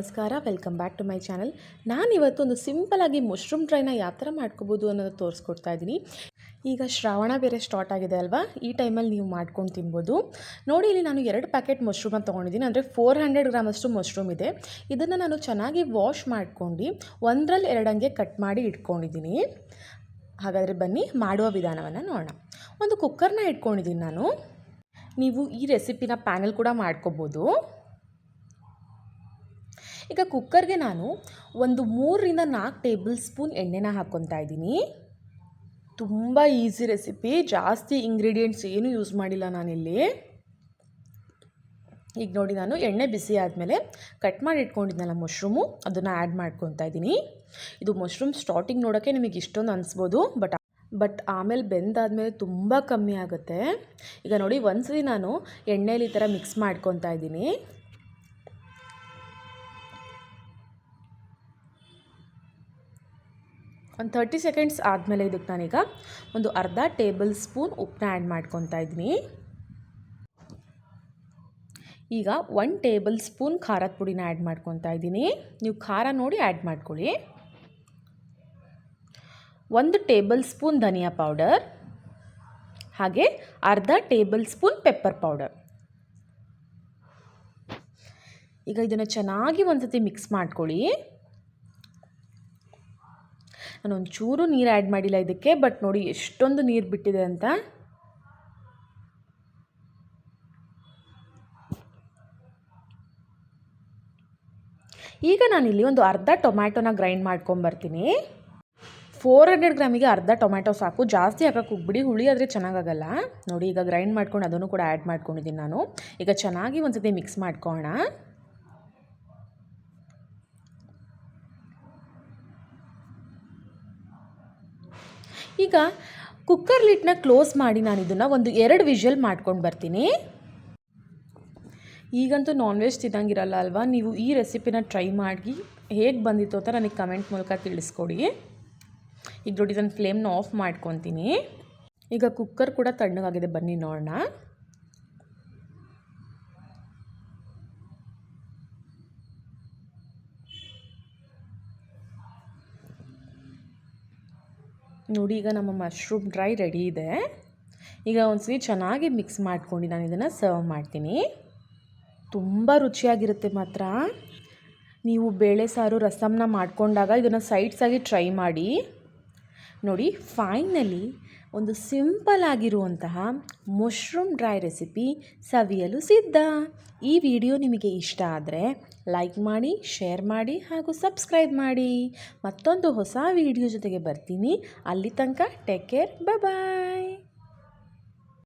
ನಮಸ್ಕಾರ welcome back to my channel ನಾನು ಇವತ್ತು ಒಂದು ಸಿಂಪಲಾಗಿ ಮಶ್ರೂಮ್ ಡ್ರೈನ ಯಾವ ಥರ ಮಾಡ್ಕೋಬೋದು ಅನ್ನೋದು ತೋರಿಸ್ಕೊಡ್ತಾ ಇದ್ದೀನಿ. ಈಗ ಶ್ರಾವಣ ಬೇರೆ ಸ್ಟಾರ್ಟ್ ಆಗಿದೆ ಅಲ್ವಾ? ಈ ಟೈಮಲ್ಲಿ ನೀವು ಮಾಡ್ಕೊಂಡು ತಿನ್ಬೋದು. ನೋಡಿ, ಇಲ್ಲಿ ನಾನು ಎರಡು ಪ್ಯಾಕೆಟ್ ಮಶ್ರೂಮನ್ನು ತೊಗೊಂಡಿದ್ದೀನಿ. ಅಂದರೆ ಫೋರ್ ಹಂಡ್ರೆಡ್ ಗ್ರಾಮಷ್ಟು ಮಶ್ರೂಮ್ ಇದೆ. ಇದನ್ನು ನಾನು ಚೆನ್ನಾಗಿ ವಾಶ್ ಮಾಡ್ಕೊಂಡು ಒಂದರಲ್ಲಿ ಎರಡಂಗೆ ಕಟ್ ಮಾಡಿ ಇಟ್ಕೊಂಡಿದ್ದೀನಿ. ಹಾಗಾದರೆ ಬನ್ನಿ, ಮಾಡುವ ವಿಧಾನವನ್ನು ನೋಡೋಣ. ಒಂದು ಕುಕ್ಕರ್ನ ಇಟ್ಕೊಂಡಿದ್ದೀನಿ ನಾನು. ನೀವು ಈ ರೆಸಿಪಿನ ಪ್ಯಾನಲ್ ಕೂಡ ಮಾಡ್ಕೋಬೋದು. ಈಗ ಕುಕ್ಕರ್ಗೆ ನಾನು ಒಂದು ಮೂರರಿಂದ ನಾಲ್ಕು ಟೇಬಲ್ ಸ್ಪೂನ್ ಎಣ್ಣೆನ ಹಾಕ್ಕೊತಾ ಇದ್ದೀನಿ. ತುಂಬ ಈಸಿ ರೆಸಿಪಿ ಜಾಸ್ತಿ ಇಂಗ್ರೀಡಿಯೆಂಟ್ಸ್ ಏನೂ ಯೂಸ್ ಮಾಡಿಲ್ಲ ನಾನಿಲ್ಲಿ. ಈಗ ನೋಡಿ ನಾನು ಎಣ್ಣೆ ಬಿಸಿ ಆದಮೇಲೆ ಕಟ್ ಮಾಡಿ ಇಟ್ಕೊಂಡಿದ್ದೆನಲ್ಲ ಮಶ್ರೂಮು ಅದನ್ನು ಆ್ಯಡ್ ಮಾಡ್ಕೊತಾ ಇದ್ದೀನಿ. ಇದು ಮಶ್ರೂಮ್ ಸ್ಟಾರ್ಟಿಂಗ್ ನೋಡೋಕ್ಕೆ ನಿಮಗೆ ಇಷ್ಟೊಂದು ಅನಿಸ್ಬೋದು ಬಟ್ ಬಟ್ ಆಮೇಲೆ ಬೆಂದಾದಮೇಲೆ ತುಂಬ ಕಮ್ಮಿ ಆಗುತ್ತೆ. ಈಗ ನೋಡಿ ಒಂದ್ಸರಿ ನಾನು ಎಣ್ಣೆಯಲ್ಲಿ ಈ ಥರ ಮಿಕ್ಸ್ ಮಾಡ್ಕೊತಾ ಇದ್ದೀನಿ. ಒಂದು ತರ್ಟಿ ಸೆಕೆಂಡ್ಸ್ ಆದಮೇಲೆ ಇದಕ್ಕೆ ನಾನೀಗ ಒಂದು ಅರ್ಧ ಟೇಬಲ್ ಸ್ಪೂನ್ ಉಪ್ಪನ್ನ ಆ್ಯಡ್ ಮಾಡ್ಕೊತಾ ಇದ್ದೀನಿ. ಈಗ ಒನ್ ಟೇಬಲ್ ಸ್ಪೂನ್ ಖಾರದ ಪುಡಿನ ಆ್ಯಡ್ ಮಾಡ್ಕೊತಾ ಇದ್ದೀನಿ. ನೀವು ಖಾರ ನೋಡಿ ಆ್ಯಡ್ ಮಾಡ್ಕೊಳ್ಳಿ. ಒಂದು ಟೇಬಲ್ ಸ್ಪೂನ್ ಧನಿಯಾ ಪೌಡರ್ ಹಾಗೆ ಅರ್ಧ ಟೇಬಲ್ ಸ್ಪೂನ್ ಪೆಪ್ಪರ್ ಪೌಡರ್ ಈಗ ಇದನ್ನು ಚೆನ್ನಾಗಿ ಒಂದು ಸತಿ ಮಿಕ್ಸ್ ಮಾಡ್ಕೊಳ್ಳಿ. ನಾನು ಒಂಚೂರು ನೀರು ಆ್ಯಡ್ ಮಾಡಿಲ್ಲ ಇದಕ್ಕೆ ಬಟ್ ನೋಡಿ ಎಷ್ಟೊಂದು ನೀರು ಬಿಟ್ಟಿದೆ ಅಂತ. ಈಗ ನಾನಿಲ್ಲಿ ಒಂದು ಅರ್ಧ ಟೊಮ್ಯಾಟೊನ ಗ್ರೈಂಡ್ ಮಾಡ್ಕೊಂಬರ್ತೀನಿ ಫೋರ್ ಹಂಡ್ರೆಡ್ ಗ್ರಾಮಿಗೆ ಅರ್ಧ ಟೊಮ್ಯಾಟೊ ಸಾಕು. ಜಾಸ್ತಿ ಹಾಕಕ್ಕೆ ಹೋಗ್ಬಿಡಿ ಹುಳಿ ಆದರೆ ಚೆನ್ನಾಗಾಗಲ್ಲ ನೋಡಿ ಈಗ ಗ್ರೈಂಡ್ ಮಾಡ್ಕೊಂಡು ಅದನ್ನು ಕೂಡ ಆ್ಯಡ್ ಮಾಡ್ಕೊಂಡಿದ್ದೀನಿ ನಾನು. ಈಗ ಚೆನ್ನಾಗಿ ಒಂದು ಸತಿ ಮಿಕ್ಸ್ ಮಾಡ್ಕೊಳ್ಳೋಣ ಈಗ ಕುಕ್ಕರ್ ಲಿಟ್ನ ಕ್ಲೋಸ್ ಮಾಡಿ ನಾನು ಇದನ್ನು ಒಂದು ಎರಡು ವಿಷಲ್ ಮಾಡ್ಕೊಂಡು ಬರ್ತೀನಿ. ಈಗಂತೂ ನಾನ್ ವೆಜ್ ತಿನ್ನಂಗಿರಲ್ಲ ಅಲ್ವಾ? ನೀವು ಈ ರೆಸಿಪಿನ ಟ್ರೈ ಮಾಡಿ ಹೇಗೆ ಬಂದಿತ್ತು ಅಂತ ನನಗೆ ಕಮೆಂಟ್ ಮೂಲಕ ತಿಳಿಸ್ಕೊಡಿ. ಈಗ ನೋಡಿ ನಾನು ಫ್ಲೇಮ್ನ ಆಫ್ ಮಾಡ್ಕೊತೀನಿ. ಈಗ ಕುಕ್ಕರ್ ಕೂಡ ತಣ್ಣಗಾಗಿದೆ. ಬನ್ನಿ ನೋಡೋಣ ನೋಡಿ, ಈಗ ನಮ್ಮ ಮಶ್ರೂಮ್ ಡ್ರೈ ರೆಡಿ ಇದೆ. ಈಗ ಒಂದ್ಸರಿ ಚೆನ್ನಾಗಿ ಮಿಕ್ಸ್ ಮಾಡ್ಕೊಂಡು ನಾನು ಇದನ್ನು ಸರ್ವ್ ಮಾಡ್ತೀನಿ. ತುಂಬ ರುಚಿಯಾಗಿರುತ್ತೆ ಮಾತ್ರ. ನೀವು ಬೇಳೆ ಸಾರು ರಸಮ್ನ ಮಾಡ್ಕೊಂಡಾಗ ಇದನ್ನು ಸೈಡ್ಸಾಗಿ ಟ್ರೈ ಮಾಡಿ. ನೋಡಿ ಫೈನಲಿ ಒಂದು ಸಿಂಪಲ್ ಆಗಿರುವಂತಹ ಮಶ್ರೂಮ್ ಡ್ರೈ ರೆಸಿಪಿ ಸವಿಯಲು ಸಿದ್ಧ. ಈ ವಿಡಿಯೋ ನಿಮಗೆ ಇಷ್ಟ ಆದರೆ ಲೈಕ್ ಮಾಡಿ ಶೇರ್ ಮಾಡಿ ಹಾಗೂ ಸಬ್ಸ್ಕ್ರೈಬ್ ಮಾಡಿ. ಮತ್ತೊಂದು ಹೊಸ ವಿಡಿಯೋ ಜೊತೆಗೆ ಬರ್ತೀನಿ. ಅಲ್ಲಿ ತನಕ ಟೇಕ್ ಕೇರ್ ಬಾಯ್